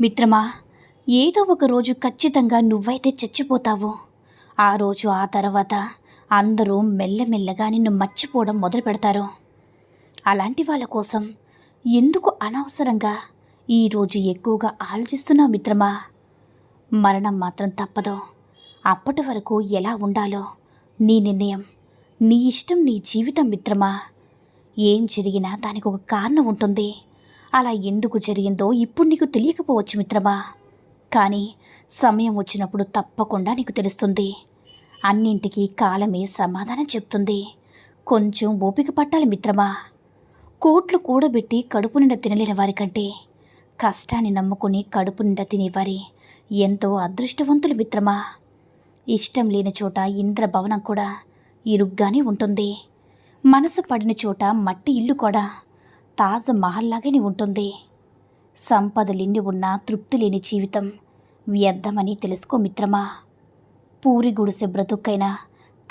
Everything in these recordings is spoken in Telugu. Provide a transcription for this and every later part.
మిత్రమా ఏదో ఒక రోజు ఖచ్చితంగా నువ్వైతే చచ్చిపోతావు. ఆ రోజు ఆ తర్వాత అందరూ మెల్లమెల్లగా నిన్ను మర్చిపోవడం మొదలు పెడతారు అలాంటి వాళ్ళ కోసం ఎందుకు అనవసరంగా ఈరోజు ఎక్కువగా ఆలోచిస్తున్నావు మిత్రమా? మరణం మాత్రం తప్పదు. అప్పటి వరకు ఎలా ఉండాలో నీ నిర్ణయం నీ ఇష్టం నీ జీవితం మిత్రమా? ఏం జరిగినా దానికి ఒక కారణం ఉంటుంది. అలా ఎందుకు జరిగిందో ఇప్పుడు నీకు తెలియకపోవచ్చు మిత్రమా. కానీ సమయం వచ్చినప్పుడు తప్పకుండా నీకు తెలుస్తుంది. అన్నింటికీ కాలమే సమాధానం చెప్తుంది. కొంచెం ఓపిక పట్టాలి మిత్రమా. కోట్లు కూడబెట్టి కడుపు నిండా తినలేని వారికంటే కష్టాన్ని నమ్ముకుని కడుపు నిండా తినేవారి ఎంతో అదృష్టవంతులు మిత్రమా. ఇష్టం లేని చోట ఇంద్రభవనం కూడా ఇరుగ్గానే ఉంటుంది. మనసు పడిన చోట మట్టి ఇల్లు కూడా తాజ్ మహల్లాగానే ఉంటుంది. సంపదలిండి ఉన్న తృప్తి లేని జీవితం వ్యర్థమని తెలుసుకో మిత్రమా. పూరి గుడిసె బ్రతుక్కైనా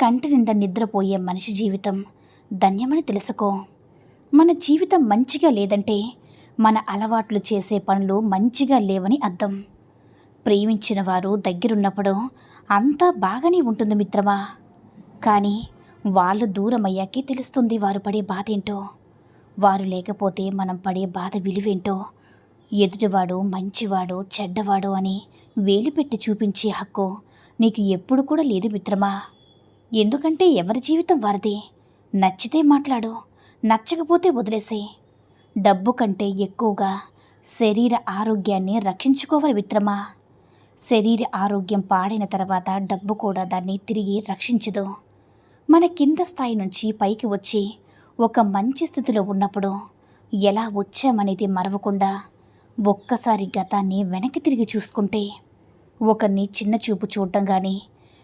కంటి నిండా నిద్రపోయే మనిషి జీవితం ధన్యమని తెలుసుకో. మన జీవితం మంచిగా లేదంటే మన అలవాట్లు చేసే పనులు మంచిగా లేవని అర్థం. ప్రేమించిన వారు దగ్గరున్నప్పుడు అంతా బాగానే ఉంటుంది మిత్రమా. కానీ వాళ్ళు దూరమయ్యాకే తెలుస్తుంది వారు పడే బాధ ఏంటో. వారు లేకపోతే మనం పడే బాధ విలువేంటో? ఎదుటివాడు మంచివాడు చెడ్డవాడు అని వేలిపెట్టి చూపించే హక్కు నీకు ఎప్పుడు కూడా లేదు మిత్రమా? ఎందుకంటే ఎవరి జీవితం వారిది. నచ్చితే మాట్లాడు నచ్చకపోతే వదిలేసే డబ్బు కంటే ఎక్కువగా శరీర ఆరోగ్యాన్ని రక్షించుకోవాలి మిత్రమా? శరీర ఆరోగ్యం పాడైన తర్వాత డబ్బు కూడా దాన్ని తిరిగి రక్షించదు. మన కింద స్థాయి నుంచి పైకి వచ్చి ఒక మంచి స్థితిలో ఉన్నప్పుడు ఎలా వచ్చామనేది మరవకుండా ఒక్కసారి గతాన్ని వెనక్కి తిరిగి చూసుకుంటే ఒకరిని చిన్న చూపు చూడటం కానీ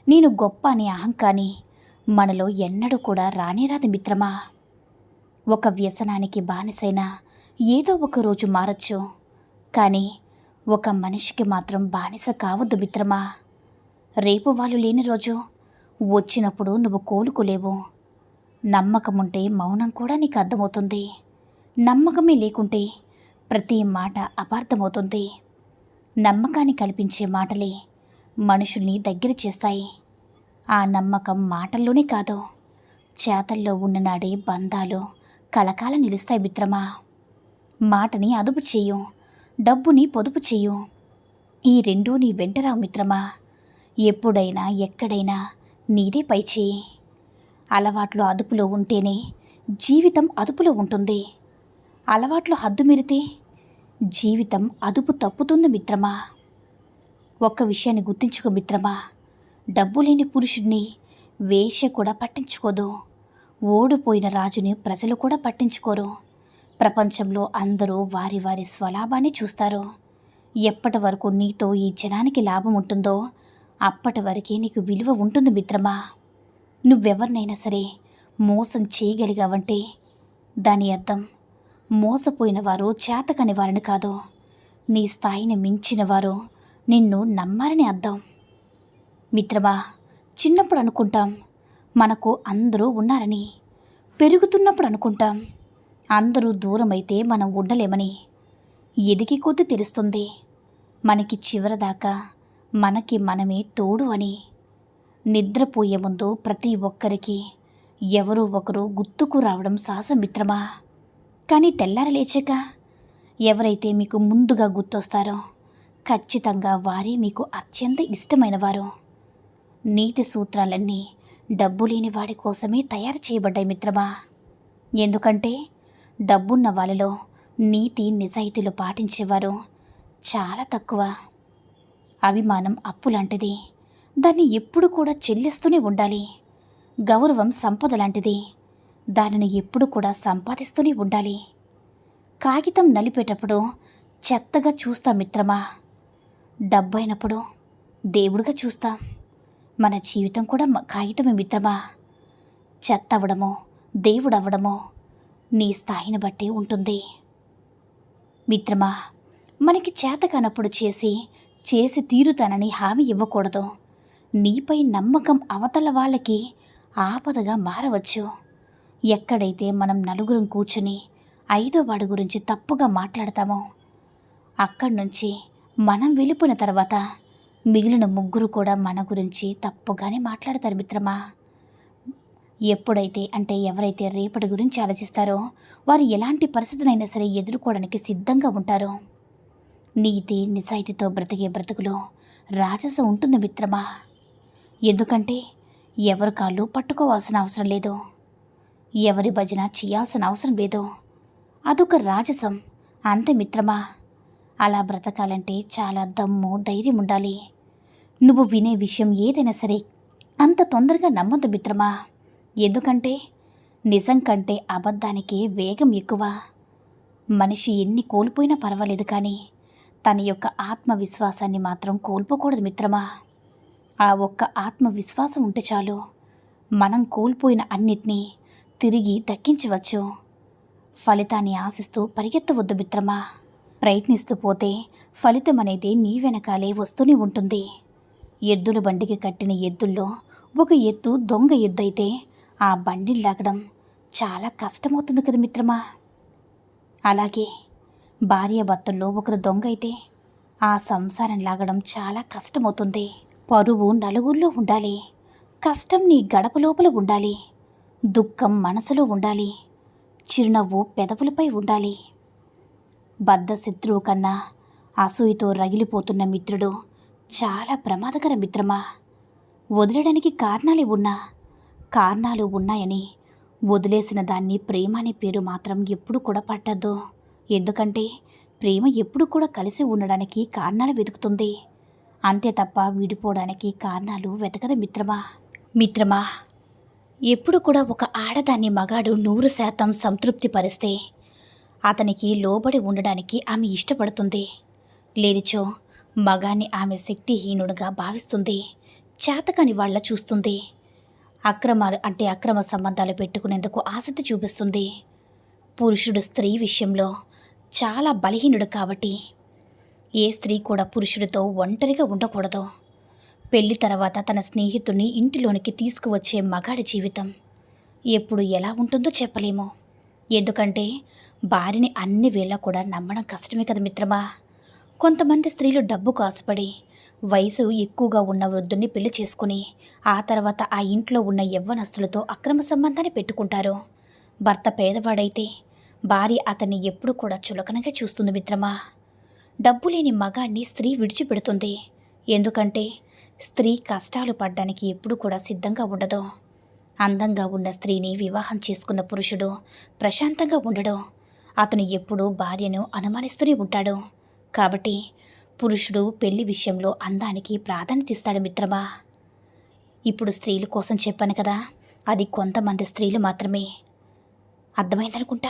నేను గొప్ప అనే అహంకాని మనలో ఎన్నడూ కూడా రానేరాదు మిత్రమా? ఒక వ్యసనానికి బానిసైన ఏదో ఒక రోజు మారచ్చు. కానీ ఒక మనిషికి మాత్రం బానిస కావద్దు మిత్రమా? రేపు వాళ్ళు లేని రోజు వచ్చినప్పుడు నువ్వు కోలుకోలేవు. నమ్మకం ఉంటే మౌనం కూడా నీకు అర్థమవుతుంది. నమ్మకమే లేకుంటే ప్రతి మాట అపార్థమవుతుంది. నమ్మకాన్ని కల్పించే మాటలే మనుషుల్ని దగ్గర చేస్తాయి. ఆ నమ్మకం మాటల్లోనే కాదు చేతల్లో ఉన్ననాడే బంధాలు కలకాల నిలుస్తాయి మిత్రమా. మాటని అదుపు చేయు డబ్బుని పొదుపు చేయు. ఈ రెండూ నీ వెంటరావు మిత్రమా. ఎప్పుడైనా ఎక్కడైనా నీదే పైచేయి అలవాట్లు అదుపులో ఉంటేనే జీవితం అదుపులో ఉంటుంది. అలవాట్లు హద్దు మీరితే జీవితం అదుపు తప్పుతుంది మిత్రమా? ఒక్క విషయాన్ని గుర్తించుకో మిత్రమా. డబ్బు లేని పురుషుడిని వేష కూడా పట్టించుకోదు. ఓడిపోయిన రాజుని ప్రజలు కూడా పట్టించుకోరు. ప్రపంచంలో అందరూ వారి వారి స్వలాభాన్ని చూస్తారు. ఎప్పటి వరకు నీతో ఈ జనానికి లాభం ఉంటుందో అప్పటి వరకే నీకు విలువ ఉంటుంది మిత్రమా. నువ్వెవరినైనా సరే మోసం చేయగలిగావంటే దాని అర్థం మోసపోయిన వారు చేతకని వారిని కాదు. నీ స్థాయిని మించిన వారు నిన్ను నమ్మారని అర్థం. మిత్రమా చిన్నప్పుడు అనుకుంటాం మనకు అందరూ ఉన్నారని. పెరుగుతున్నప్పుడు అనుకుంటాం అందరూ దూరమైతే మనం ఉండలేమని. ఎదిగి కొద్ది తెలుస్తుంది. మనకి చివరిదాకా మనకి మనమే తోడు అని. నిద్రపోయే ముందు ప్రతి ఒక్కరికి ఎవరో ఒకరు గుర్తుకు రావడం సాహసమిత్రమా? కానీ తెల్లారి లేచాక ఎవరైతే మీకు ముందుగా గుర్తొస్తారో ఖచ్చితంగా వారే మీకు అత్యంత ఇష్టమైన వారు. నీతి సూత్రాలన్నీ డబ్బు లేని వాడి కోసమే తయారు చేయబడ్డాయి మిత్రమా? ఎందుకంటే డబ్బున్న వాళ్ళలో నీతి నిజాయితీలు పాటించేవారు చాలా తక్కువ. అభిమానం అప్పు లాంటిది దాన్ని ఎప్పుడు కూడా చెల్లిస్తూనే ఉండాలి. గౌరవం సంపద లాంటిది. దానిని ఎప్పుడు కూడా సంపాదిస్తూనే ఉండాలి. కాగితం నలిపేటప్పుడు చెత్తగా చూస్తా మిత్రమా? డబ్బైనప్పుడు దేవుడిగా చూస్తాం. మన జీవితం కూడా కాగితమే మిత్రమా? చెత్త అవ్వడమో దేవుడవ్వడమో నీ స్థాయిని బట్టి ఉంటుంది. మిత్రమా మనకి చేత కానప్పుడు చేసి చేసి తీరుతానని హామీ ఇవ్వకూడదు. నీపై నమ్మకం అవతల వాళ్ళకి ఆపదగా మారవచ్చు. ఎక్కడైతే మనం నలుగురం కూర్చుని ఐదో వాడి గురించి తప్పుగా మాట్లాడతామో అక్కడి నుంచి మనం వెళ్ళిపోయిన తర్వాత మిగిలిన ముగ్గురు కూడా మన గురించి తప్పుగానే మాట్లాడతారు మిత్రమా? ఎప్పుడైతే అంటే ఎవరైతే రేపటి గురించి ఆలోచిస్తారో వారు ఎలాంటి పరిస్థితినైనా సరే ఎదుర్కోవడానికి సిద్ధంగా ఉంటారు. నీతి నిజాయితీతో బ్రతికే బ్రతుకులో రాజస ఉంటుంది మిత్రమా? ఎందుకంటే ఎవరి కాళ్ళు పట్టుకోవాల్సిన అవసరం లేదు. ఎవరి భజన చేయాల్సిన అవసరం లేదు. అదొక రాజసం. అంతే మిత్రమా? అలా బ్రతకాలంటే చాలా దమ్ము ధైర్యం ఉండాలి. నువ్వు వినే విషయం ఏదైనా సరే అంత తొందరగా నమ్మొద్దు మిత్రమా? ఎందుకంటే నిజం కంటే అబద్ధానికి వేగం ఎక్కువ. మనిషి ఎన్ని కోల్పోయినా పర్వాలేదు కానీ తన యొక్క ఆత్మవిశ్వాసాన్ని మాత్రం కోల్పోకూడదు మిత్రమా? ఆ ఒక్క ఆత్మవిశ్వాసం ఉంటే చాలు. మనం కోల్పోయిన అన్నిటినీ తిరిగి దక్కించవచ్చు. ఫలితాన్ని ఆశిస్తూ పరిగెత్తవద్దు మిత్రమా. ప్రయత్నిస్తూ పోతే ఫలితం అనేది నీ వెనకాలే వస్తూనే ఉంటుంది. ఎద్దుల బండికి కట్టిన ఎద్దుల్లో ఒక ఎత్తు దొంగ ఎద్దు అయితే ఆ బండిని లాగడం చాలా కష్టమవుతుంది కదా మిత్రమా. అలాగే భార్య భర్తల్లో ఒకరు దొంగ అయితే ఆ సంసారం లాగడం చాలా కష్టమవుతుంది. పరువు నలుగురిలో ఉండాలి. కష్టం నీ గడప లోపల ఉండాలి. దుఃఖం మనసులో ఉండాలి. చిరునవ్వు పెదవులపై ఉండాలి. బద్ధ శత్రువు కన్నా అసూయతో రగిలిపోతున్న మిత్రుడు చాలా ప్రమాదకర మిత్రమా? వదిలేయడానికి కారణాలే ఉన్నా కారణాలు ఉన్నాయని వదిలేసిన దాన్ని ప్రేమ అనే పేరు మాత్రం ఎప్పుడు కూడా పట్టద్దు. ఎందుకంటే ప్రేమ ఎప్పుడు కూడా కలిసి ఉండడానికి కారణాలు వెతుకుతుంది. అంతే తప్ప విడిపోవడానికి కారణాలు వెతకదు మిత్రమా? మిత్రమా? ఎప్పుడు కూడా ఒక ఆడదాన్ని మగాడు నూరు శాతం సంతృప్తి పరిస్తే అతనికి లోబడి ఉండడానికి ఆమె ఇష్టపడుతుంది. లేనిచో మగాన్ని ఆమె శక్తిహీనుడుగా భావిస్తుంది. చేతకాని వాళ్ళ చూస్తుంది. అక్రమాలు అంటే అక్రమ సంబంధాలు పెట్టుకునేందుకు ఆసక్తి చూపిస్తుంది. పురుషుడు స్త్రీ విషయంలో చాలా బలహీనుడు కాబట్టి ఏ స్త్రీ కూడా పురుషుడితో ఒంటరిగా ఉండకూడదు. పెళ్ళి తర్వాత తన స్నేహితుడిని ఇంటిలోనికి తీసుకువచ్చే మగాడి జీవితం. ఎప్పుడు ఎలా ఉంటుందో చెప్పలేము. ఎందుకంటే భార్యని అన్ని వేళ కూడా నమ్మడం కష్టమే కదా మిత్రమా? కొంతమంది స్త్రీలు డబ్బు కాసుపడి వయసు ఎక్కువగా ఉన్న వృద్ధుని పెళ్ళి చేసుకుని ఆ తర్వాత ఆ ఇంట్లో ఉన్న యవ్వనస్తులతో అక్రమ సంబంధాన్ని పెట్టుకుంటారు. భర్త పేదవాడైతే భార్య అతన్ని ఎప్పుడు కూడా చులకనగా చూస్తుంది మిత్రమా? డబ్బు లేని మగాణ్ణి స్త్రీ విడిచిపెడుతుంది. ఎందుకంటే స్త్రీ కష్టాలు పడ్డానికి ఎప్పుడు కూడా సిద్ధంగా ఉండదు. అందంగా ఉన్న స్త్రీని వివాహం చేసుకున్న పురుషుడు ప్రశాంతంగా ఉండడు. అతను ఎప్పుడూ భార్యను అనుమానిస్తూనే ఉంటాడు. కాబట్టి పురుషుడు పెళ్ళి విషయంలో అందానికి ప్రాధాన్యత ఇస్తాడు మిత్రమా? ఇప్పుడు స్త్రీల కోసం చెప్పాను కదా అది కొంతమంది స్త్రీలు మాత్రమే. అర్థమైందనుకుంటా?